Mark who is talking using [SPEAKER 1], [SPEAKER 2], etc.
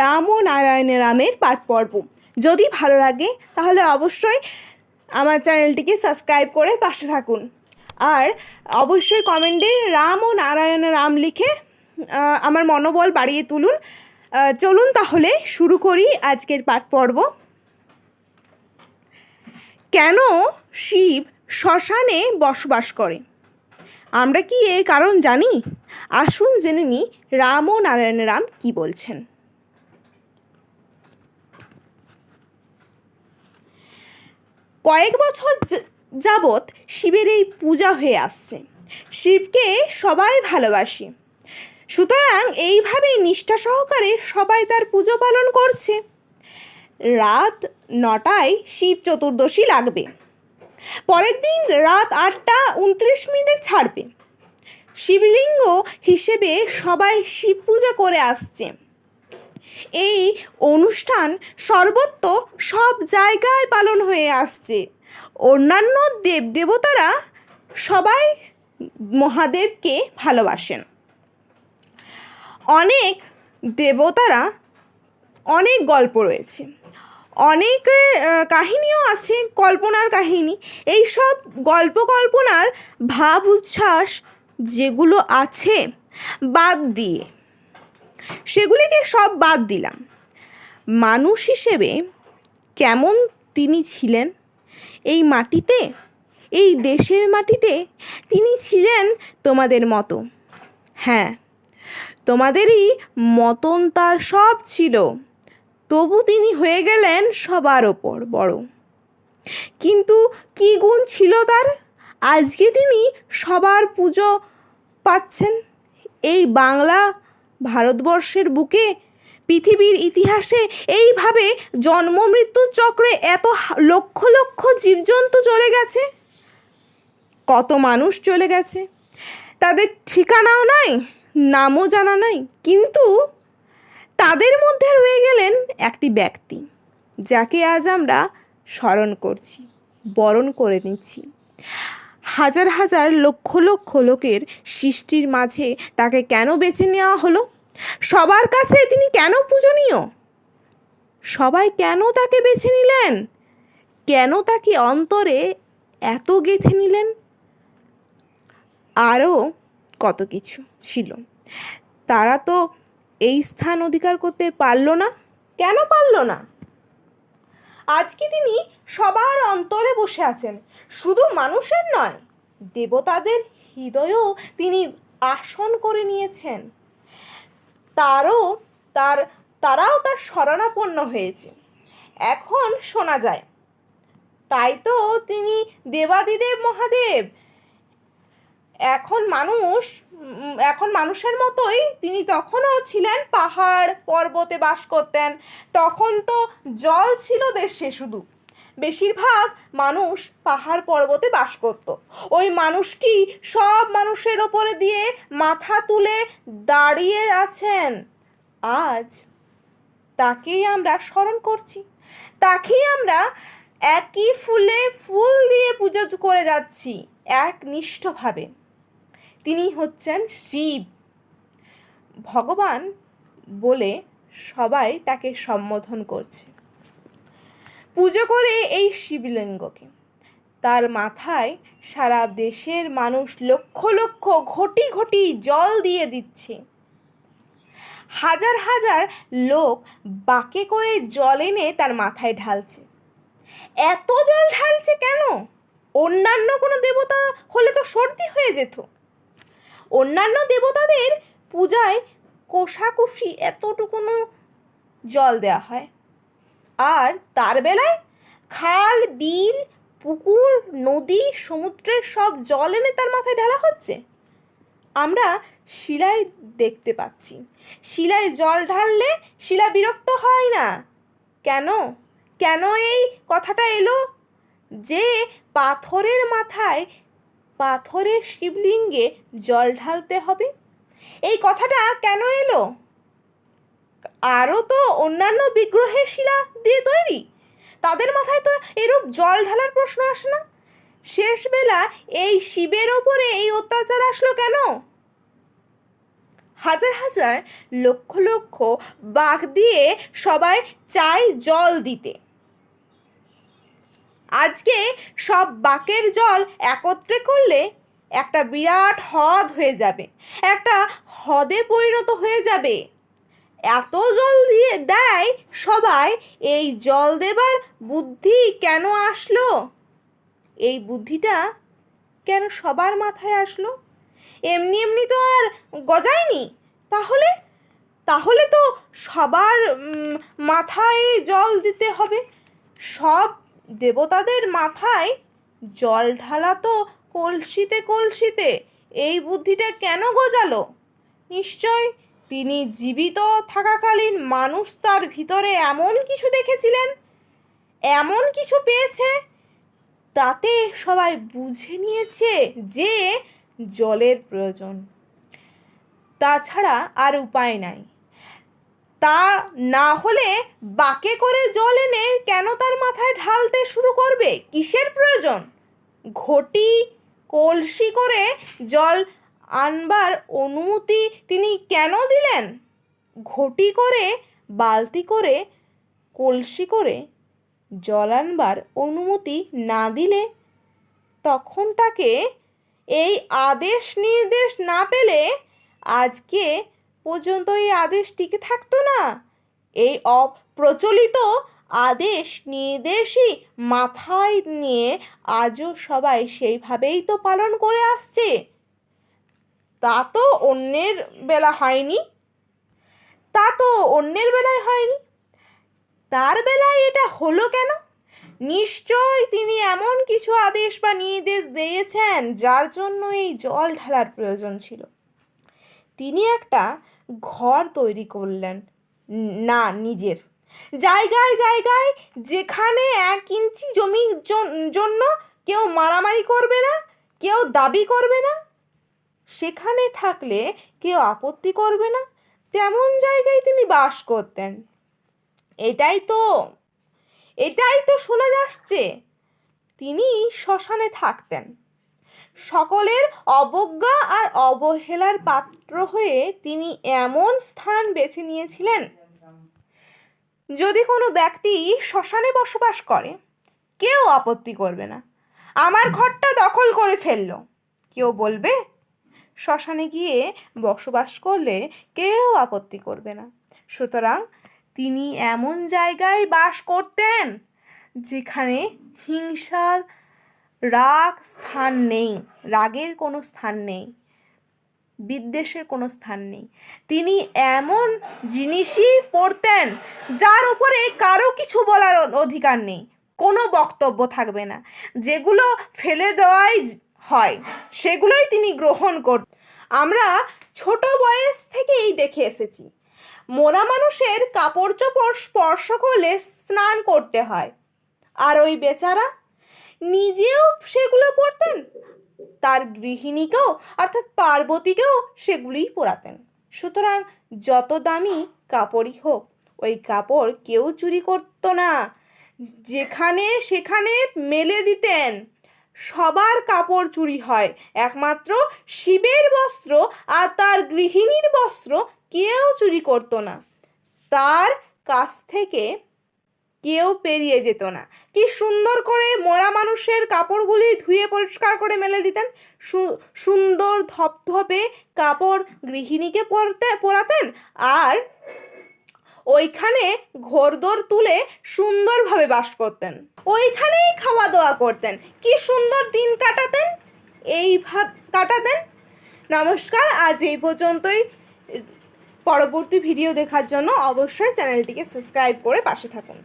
[SPEAKER 1] রাম ও নারায়ণ রামের পাঠ পর্ব। যদি ভালো লাগে, তাহলে অবশ্যই আমার চ্যানেলটিকে সাবস্ক্রাইব করে পাশে থাকুন। আর অবশ্যই কমেন্টে রাম ও নারায়ণ রাম লিখে আমার মনোবল বাড়িয়ে তুলুন। চলুন তাহলে শুরু করি আজকের পাঠ পর্ব। কেন শিব শ্মশানে বসবাস করে? আমরা কি এর কারণ জানি? আসুন জেনে নিই রাম ও নারায়ণ রাম কি বলছেন। কয়েক বছর যাবৎ শিবের এই পূজা হয়ে আসছে। শিবকে সবাই ভালোবাসে। সুতরাং এইভাবেই নিষ্ঠা সহকারে সবাই তার পুজো পালন করছে। রাত নটায় শিব চতুর্দশী লাগবে। পরের দিন রাত আটটা উনত্রিশ মিনিট ছাড়বে। শিবলিঙ্গ হিসেবে সবাই শিব পূজা করে আসছে। এই অনুষ্ঠান সর্বত্র সব জায়গায় পালন হয়ে আসছে। অন্যান্য দেবদেবতারা সবাই মহাদেবকে ভালোবাসেন। অনেক দেবতারা অনেক গল্প রয়েছে। অনেক কাহিনীও আছে, কল্পনার কাহিনী। এই সব গল্প কল্পনার ভাব উচ্ছ্বাস যেগুলো আছে বাদ দিয়ে সেগুলিকে সব বাদ দিলাম। মানুষ হিসেবে কেমন তিনি ছিলেন? এই মাটিতে, এই দেশের মাটিতে তিনি ছিলেন তোমাদের মতো। হ্যাঁ তোমাদেরই মতন তার সব ছিল। তবু তিনি হয়ে গেলেন সবার ওপর বড়। কিন্তু কি গুণ ছিল তার? আজকে তিনি সবার পুজো পাচ্ছেন। এই বাংলা ভারতবর্ষের বুকে? পৃথিবীর ইতিহাসে এইভাবে জন্ম মৃত্যুর চক্রে এত লক্ষ লক্ষ জীবজন্তু চলে গেছে? কত মানুষ চলে গেছে? তাদের ঠিকানাও নাই, নামও জানা নাই, কিন্তু তাদের মধ্যে রয়ে গেলেন একটি ব্যক্তি, যাকে আজ আমরা স্মরণ করছি, বরণ করে নিচ্ছি। হাজার হাজার লক্ষ লক্ষ লোকের সৃষ্টির মাঝে তাকে কেন বেছে নেওয়া হলো? সবার কাছে তিনি কেন পূজনীয়? সবাই কেন তাকে বেছে নিলেন? কেন তাকে অন্তরে এত গেঁথে নিলেন? আরও কত কিছু ছিল। তারা তো এই স্থান অধিকার করতে পারল না। কেন পারল না? আজকে তিনি সবার অন্তরে বসে আছেন? শুধু মানুষের নয়, দেবতাদের হৃদয়েও তিনি আসন করে নিয়েছেন। তারও তার, তারাও তার শরণাপন্ন হয়েছে। এখন শোনা যায়, তাই তো তিনি দেবাদিদেব মহাদেব। এখন মানুষ, এখন মানুষের মতোই তিনি তখনও ছিলেন পাহাড় পর্বতে বাস করতেন। তখন তো জল ছিল দেশে শুধু। বেশিরভাগ মানুষ পাহাড় পর্বতে বাস করত। ওই মানুষটি সব মানুষের ওপরে দিয়ে মাথা তুলে দাঁড়িয়ে আছেন। আজ তাকেই আমরা স্মরণ করছি। তাকেই আমরা একই ফুলে ফুল দিয়ে পুজো করে যাচ্ছি একনিষ্ঠভাবে তিনি হচ্ছেন শিব। ভগবান বলে সবাই তাকে সম্বোধন করছে। পুজো করে এই শিবলিঙ্গকে। তার মাথায় সারা দেশের মানুষ লক্ষ লক্ষ, ঘটি ঘটি জল দিয়ে দিচ্ছে। হাজার হাজার লোক বাকে করে জল এনে তার মাথায় ঢালছে। এত জল ঢালছে কেন? অন্যান্য কোনো দেবতা হলে তো সর্দি হয়ে যেত। অন্যান্য দেবতাদের পূজায় কোষাকুষি এতটুকুনো জল দেওয়া হয়। আর তার বেলায় খাল, বিল, পুকুর, নদী, সমুদ্রের সব জল এনে তার মাথায় ঢালা হচ্ছে। আমরা শিলায় দেখতে পাচ্ছি। শিলায় জল ঢাললে শিলা বিরক্ত হয় না। কেন? কেন এই কথাটা এলো? যে পাথরের মাথায় পাথরের শিবলিঙ্গে জল ঢালতে হবে। এই কথাটা কেন এলো? আরও তো অন্যান্য বিগ্রহের শিলা দিয়ে তৈরি। তাদের মাথায় তো এরূপ জল ঢালার প্রশ্ন আসে না। শেষবেলা এই শিবের ওপরে এই অত্যাচার আসলো কেন? হাজার হাজার লক্ষ লক্ষ বাঘ দিয়ে সবাই চায় জল দিতে। আজকে সব বাকের জল একত্রে করলে একটা বিরাট হ্রদ হয়ে যাবে। একটা হ্রদে পরিণত হয়ে যাবে। এত জল দিয়ে দেয় সবাই, এই জল দেবার বুদ্ধি কেন আসলো? এই বুদ্ধিটা কেন সবার মাথায় আসলো? এমনি এমনি তো আর গজায়নি। তাহলে? তাহলে তো সবার মাথায় জল দিতে হবে। সব দেবতাদের মাথায় জল ঢালা তো কলসিতে কলসিতে। এই বুদ্ধিটা কেন গজালো? নিশ্চয় তিনি জীবিত থাকাকালীন মানুষ তার ভিতরে এমন কিছু দেখেছিলেন? এমন কিছু পেয়েছে? তাতে সবাই বুঝে নিয়েছে যে জলের প্রয়োজন। তাছাড়া আর উপায় নাই। তা না হলে বাকে করে জল এনে কেন তার মাথায় ঢালতে শুরু করবে? কিসের প্রয়োজন? ঘটি, কলসি করে জল আনবার অনুমতি তিনি কেন দিলেন? ঘটি করে, বালতি করে, কলসি করে জল আনবার অনুমতি না দিলে তখন তাকে এই আদেশ নির্দেশ না পেলে আজকে পর্যন্ত এই আদেশ টিকে থাকতো না। এই অপ্রচলিত আদেশ নির্দেশই মাথায় নিয়ে আজও সবাই সেইভাবেই তো পালন করে আসছে। তা তো অন্যের বেলা হয়নি। তা তো অন্যের বেলায় হয়নি। তার বেলায় এটা হলো কেন? নিশ্চয় তিনি এমন কিছু আদেশ বা নির্দেশ দিয়েছেন যার জন্য এই জল ঢালার প্রয়োজন ছিল। তিনি একটা ঘর তৈরি করলেন। না, নিজের। জায়গায় জায়গায় যেখানে এক ইঞ্চি জমির জন- জন্য কেউ মারামারি করবে না, কেউ দাবি করবে না সেখানে থাকলে কেউ আপত্তি করবে না। তেমন জায়গায় তিনি বাস করতেন। এটাই তো এটাই তো শোনা যাচ্ছে। তিনি শ্মশানে থাকতেন। সকলের অবজ্ঞা আর অবহেলার পাত্র হয়ে তিনি এমন স্থান বেছে নিয়েছিলেন, যদি কোনো ব্যক্তি শ্মশানে বসবাস করে, কেউ আপত্তি করবে না। আমার ঘরটা দখল করে ফেলল। কেউ বলবে শ্মশানে গিয়ে বসবাস করলে কেউ আপত্তি করবে না। সুতরাং তিনি এমন জায়গায় বাস করতেন যেখানে হিংসার রাগ স্থান নেই, রাগের কোনো স্থান নেই, বিদ্বেষের কোনো স্থান নেই। তিনি এমন জিনিসই পড়তেন যার উপরে কারও কিছু বলার অধিকার নেই, কোনো বক্তব্য থাকবে না। যেগুলো ফেলে দেওয়াই হয়। সেগুলোই তিনি গ্রহণ কর, আমরা ছোট বয়স থেকেই দেখে এসেছি। মোরা মানুষের কাপড় চোপড় স্পর্শ করলে স্নান করতে হয়। আর ওই বেচারা? নিজেও সেগুলো পরতেন? তার গৃহিণীকেও, অর্থাৎ পার্বতীকেও সেগুলিই পরাতেন। সুতরাং যত দামি কাপড়ই হোক, ওই কাপড় কেউ চুরি করতো না। যেখানে সেখানে মেলে দিতেন। সবার কাপড় চুরি হয়। একমাত্র শিবের বস্ত্র আর তার গৃহিণীর বস্ত্র কেউ চুরি করতো না। তার কাছ থেকে কেউ পেরিয়ে যেত না। কি সুন্দর করে মরা মানুষের কাপড়গুলি ধুয়ে পরিষ্কার করে মেলে দিতেন। সুন্দর ধপধপে কাপড় গৃহিণীকে পরতে, পরাতেন। আর ওইখানে ঘোরদোর তুলে সুন্দরভাবে বাস করতেন। ওইখানেই খাওয়া দাওয়া করতেন। কি সুন্দর দিন কাটাতেন। এই ভাব কাটাতেন। নমস্কার, আজ এই পর্যন্তই। পরবর্তী ভিডিও দেখার জন্য অবশ্যই চ্যানেলটিকে সাবস্ক্রাইব করে পাশে থাকুন।